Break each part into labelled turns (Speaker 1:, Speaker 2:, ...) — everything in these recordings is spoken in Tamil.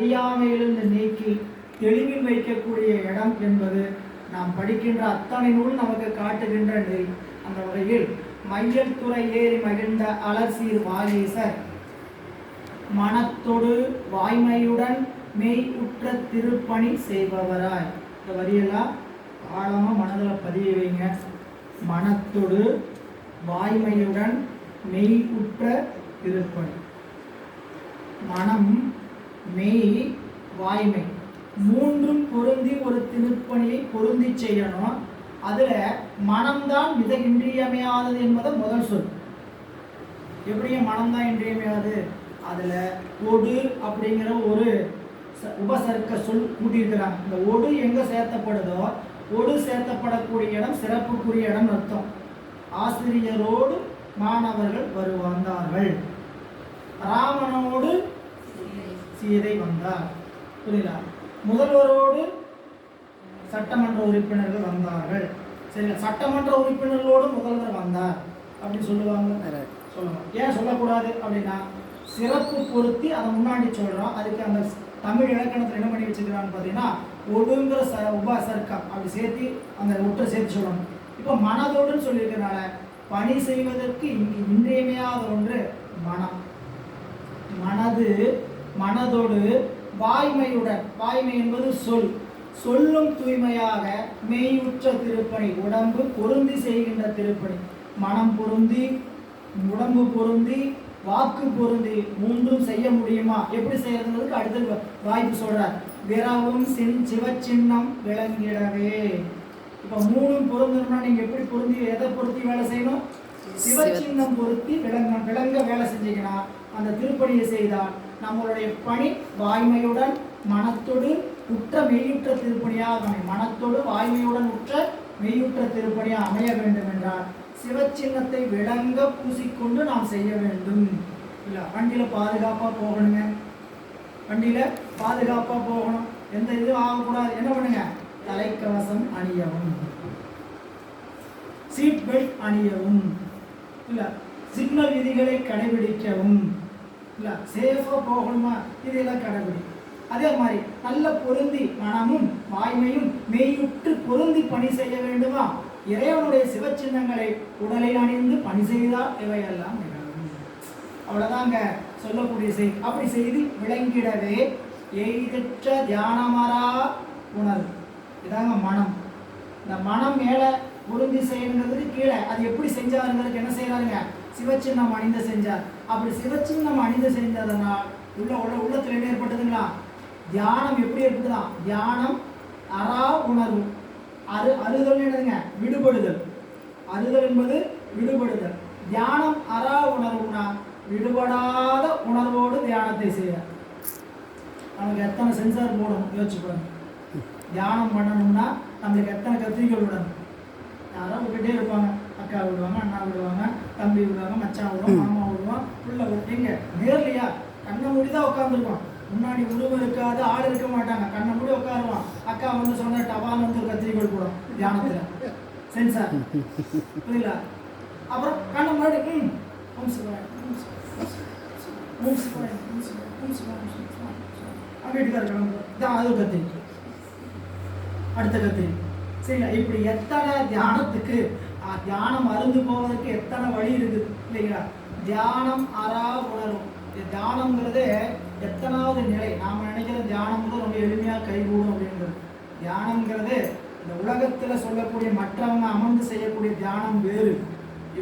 Speaker 1: அறியாமையிலிருந்து நீக்கி தெளிவில் வைக்கக்கூடிய இடம் என்பது நாம் படிக்கின்ற அத்தனை நூல் நமக்கு காட்டுகின்ற நெறி அந்த வகையில் மையத்துறை ஏறி மகிழ்ந்த அலர்சீர் வாகீசர் மனத்தொடு வாய்மையுடன் மெய் உற்ற திருப்பணி செய்பவராய். இந்த வரியெல்லாம் ஆழமாக மனதில் பதிய வைங்க. மனத்தொடு வாய்மையுடன் மெய் உற்ற திருப்பணி. மனம் மெய் வாய்மை. மூன்றும் பொருந்தி ஒரு திருப்பணியை பொருந்தி செய்யணும். அதில் மனம்தான் மிக இன்றியமையாதது என்பதை முதல் சொல். எப்படிங்க மனம்தான் இன்றியமையாது அதில் ஒடு அப்படிங்கிற ஒரு ச- உபசர்க்க சொல் கூட்டியிருக்கிறாங்க இந்த ஒடு எங்கே சேர்த்தப்படுதோ ஒடு சேர்த்தப்படக்கூடிய இடம் சிறப்புக்குரிய இடம் அர்த்தம். ஆசிரியரோடு மாணவர்கள் வருவார்கள். ராமனோடு சீதை வந்தார். புரியல முதல்வரோடு சட்டமன்ற உறுப்பினர்கள் வந்தார்கள். சரிங்களா சட்டமன்ற உறுப்பினர்களோடு முதல்வர் வந்தார். அப்படின்னு சொல்லுவாங்க. சொல்லுவாங்க. ஏன் சொல்லக்கூடாது அப்படின்னா சிறப்பு பொருத்தி அதை முன்னாடி சொல்றோம். அதுக்கு அந்த தமிழ் இலக்கணத்தில் என்ன பண்ணி வச்சுக்கிறான்னு பார்த்தீங்கன்னா ஒடுங்கிற ச உபசர்க்கம் அப்படி சேர்த்து அந்த ஒற்றை சேர்த்து சொல்லணும். இப்போ மனதோடுன்னு சொல்லியிருக்கனால பணி செய்வதற்கு இங்கு இன்றியமையாத ஒன்று மனம். மனது மனதோடு வாய்மையுடன் வாய்மை என்பது சொல். சொல்லும் தூய்மையாக மெய்யுற்ற திருப்பணி உடம்பு பொருந்தி செய்கின்ற திருப்பணி. மனம் பொருந்தி உடம்பு பொருந்தி வாக்கு பொருந்தி மூன்றும் செய்ய முடியுமா? எப்படி செய்யறதுங்கிறதுக்கு அடுத்த வாய்ப்பு சொல்றார். விரவும் சின் சிவச்சின்னம் விளங்கிடவே. இப்போ மூணும் பொருந்தணும்னா நீங்க எப்படி பொருந்தி எதை பொருத்தி வேலை செய்யணும்? சிவச்சின்னம் பொருத்தி விளங்க விளங்க வேலை செஞ்சீங்கன்னா அந்த திருப்பணியை செய்தால் நம்மளுடைய பணி வாய்மையுடன் மனத்தோடு உற்ற மெய்யுற்ற திருப்பணியாக அமையும். மனத்தோடு வாய்மையுடன் உற்ற மெய்யுற்ற திருப்பணியாக அமைய வேண்டும் என்றார். சிவச்சின்னத்தை விளங்க பூசிக்கொண்டு நாம் செய்ய வேண்டும். இல்லை வண்டியில் பாதுகாப்பாக போகணுங்க. வண்டியில் பாதுகாப்பாக போகணும். எந்த இதுவும் ஆகக்கூடாது. என்ன பண்ணுங்க? தலைக்கவசம் அணியவும். Seat belt அணியவும். இல்லை சிக்னல் விதிகளை கடைபிடிக்கவும். இல்லை சேஃபாக போகணுமா? இதெல்லாம் கடைபிடி. அதே மாதிரி நல்ல பொருந்தி மனமும் வாய்மையும் மெய்யுற்று பொருந்தி பணி செய்ய வேண்டுமா? இறைவனுடைய சிவச்சின்னங்களை உடலில் அணிந்து பணி செய்தால் இவையெல்லாம் நிகழும். அவ்வளோதாங்க சொல்லக்கூடிய செய்தி அப்படி செய்து விளங்கிடவே எய்தற்ற தியானமரா உணர்வு. இதாங்க மனம். இந்த மனம் மேலே பொருந்தி செய்யணுங்கிறதுக்கு கீழே அது எப்படி செஞ்சாருங்கிறதுக்கு என்ன செய்யறாருங்க சிவச்சின்னம் அணிந்து செஞ்சார் அப்படி சிவச்சின்னம் அணிந்து செஞ்சதனால் உள்ள உள்ள உள்ளத்தில் என்ன ஏற்பட்டதுங்களா? தியானம் எப்படி ஏற்பட்டுதான் தியானம் அறா உணர்வு. அரு அறுதல் என்னதுங்க? விடுபடுதல். அறுதல் என்பது விடுபடுதல். தியானம் அறா உணர்வுனா விடுபடாத உணர்வோடு தியானத்தை செய்ய. நமக்கு எத்தனை சென்சார் போடணும்? யோசிச்சு பாருங்க. தியானம் பண்ணணும்னா நம்மளுக்கு எத்தனை கத்திரிக்கோள் விடணும் யாரோ விட்டுட்டே இருப்பாங்க. அக்கா விடுவாங்க அண்ணா விடுவாங்க தம்பி விடுவாங்க மச்சான் விடுவான் மாமா விடுவான் புள்ள விட்டீங்க நேர்லையா? கண்ணை மூடி தான் உட்காந்துருப்பான் முன்னாடி உருவம் இருக்காது ஆள் இருக்க மாட்டாங்க. கண்ணை மூடி உட்காருவான். அக்கா வந்து சொன்ன டபால் வந்து ஒரு கத்திரிக்கோள் போடும் தியானத்தில். சென்சார் புரியல அப்புறம் கண்ணை முன்னாடி ம். வீட்டுக்கார கிளம்பு இதான் அது கத்திரிக்கை அடுத்த கத்திரி சரிங்களா? இப்படி எத்தனை தியானத்துக்கு தியானம் அருந்து போவதற்கு எத்தனை வழி இருக்குது இல்லைங்களா? தியானம் அறா உணரும். இந்த தியானம்ங்கிறது எத்தனாவது நிலை. நாம் நினைக்கிற தியானம் ரொம்ப எளிமையாக கைகூடும் அப்படின்றது. தியானம்ங்கிறது இந்த உலகத்தில் சொல்லக்கூடிய மற்றவங்க அமர்ந்து செய்யக்கூடிய தியானம் வேறு.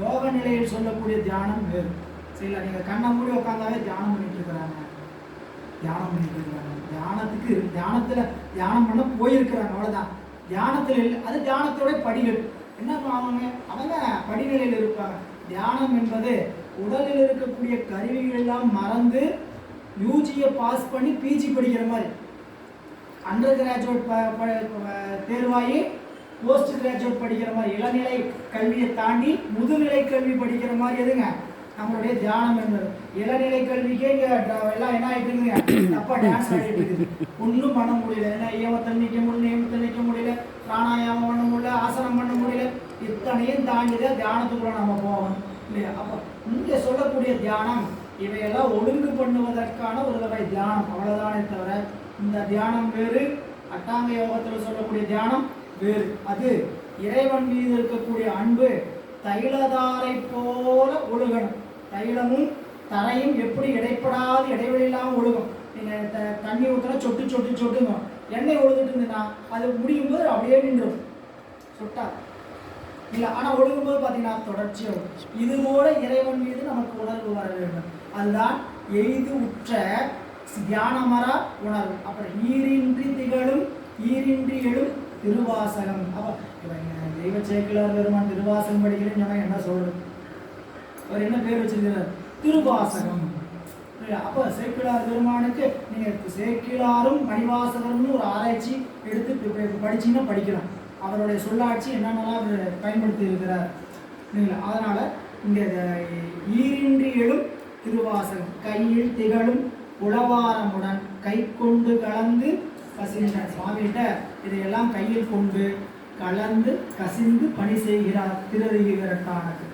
Speaker 1: யோக நிலையில் சொல்லக்கூடிய தியானம் வேறு. சரிங்களா? நீங்கள் கண்ணை மூடி உட்காந்தாவே தியானம் பண்ணிட்டு இருக்கிறாங்க. தியானம் பண்ணிட்டு இருக்கிறாங்க. தியானத்துக்கு தியானத்தில் தியானம் பண்ண போயிருக்கிறாங்க. அவ்வளோதான் தியானத்தில் இல்லை அது தியானத்தோட படிகள். என்ன பண்ணுவாங்க அவங்க படிநிலையில் இருப்பாங்க. தியானம் என்பது உடலில் இருக்கக்கூடிய கருவிகள் எல்லாம் மறந்து யூஜியை பாஸ் பண்ணி பிஜி படிக்கிற மாதிரி. அண்டர் கிராஜுவேட் தேர்வாகி போஸ்ட் கிராஜுவேட் படிக்கிற மாதிரி. இளநிலை கல்வியை தாண்டி முதுநிலை கல்வி படிக்கிற மாதிரி எதுங்க? நம்மளுடைய தியானம் என்பது. இளநிலை கல்விக்கே இங்க எல்லாம் என்ன ஆயிட்டு இருக்குங்க டான்ஸ் ஆடிட்டு இருக்குது. ஒன்றும் பண்ண முடியல. ஏன்னா ஏமத்தன் நிற்க முடியல நியமத்தை நிற்க முடியல பிராணாயாமம் பண்ண முடியல ஆசனம் பண்ண முடியல அதையும் தாண்டி தான் தியானத்துக்குள்ள நம்ம போகணும்? இல்லையா? அப்போ இங்கே சொல்லக்கூடிய தியானம் இவையெல்லாம் ஒழுங்கு பண்ணுவதற்கான ஒரு வகை தியானம். அவ்வளவுதானே தவிர இந்த தியானம் வேறு அட்டாங்க யோகத்தில் சொல்லக்கூடிய தியானம் வேறு. அது இறைவன் மீது இருக்கக்கூடிய அன்பு தைலதாரை போல ஒழுகணும். தைலமும் தரையும் எப்படி இடைப்படாது இடைவெளி இல்லாமல் ஒழுகும். நீங்கள் த தண்ணி ஊற்றுனா சொட்டு சொட்டு சொட்டுங்க. எண்ணெய் ஒழுதுட்டு இருந்ததுன்னா அது முடியும் போது அப்படியே நின்றுடும். சொட்டா. இல்லை ஆனால் ஒழுகும்போது பார்த்தீங்கன்னா தொடர்ச்சியாக வரும். இது போல இறைவன் மீது நமக்கு உணர்வு வர வேண்டும். அதுதான் எய்து உற்ற தியானமரா உணர்வு. அப்புறம் ஈரின்றி திகழும் ஈரின்றி எழும் திருவாசகம். அப்போ இவன் தெய்வ சேக்கிலார் பெருமான் திருவாசகம் படிக்கிறேன்னு சொன்னா என்ன சொல்றது? அவர் என்ன பேர் வச்சிருக்கிறார்? திருவாசகம். அப்போ சேக்கிலார் பெருமானுக்கு நீங்கள் சேக்கிலாரும் மணிவாசகர்னு ஒரு ஆராய்ச்சி எடுத்து படிச்சீங்கன்னா படிக்கலாம். அவருடைய சொல்லாட்சி என்னென்னலாம் அவர் பயன்படுத்தி இருக்கிறார். இல்லைங்களா? அதனால் இங்கே ஈரின்றி எழும் திருவாசகம் கையில் திகழும் உளவாரமுடன் கை கொண்டு கலந்து கசிந்த சுவாமிகிட்ட இதையெல்லாம் கையில் கொண்டு கலந்து கசிந்து பணி செய்கிறார் திருவிரட்டானது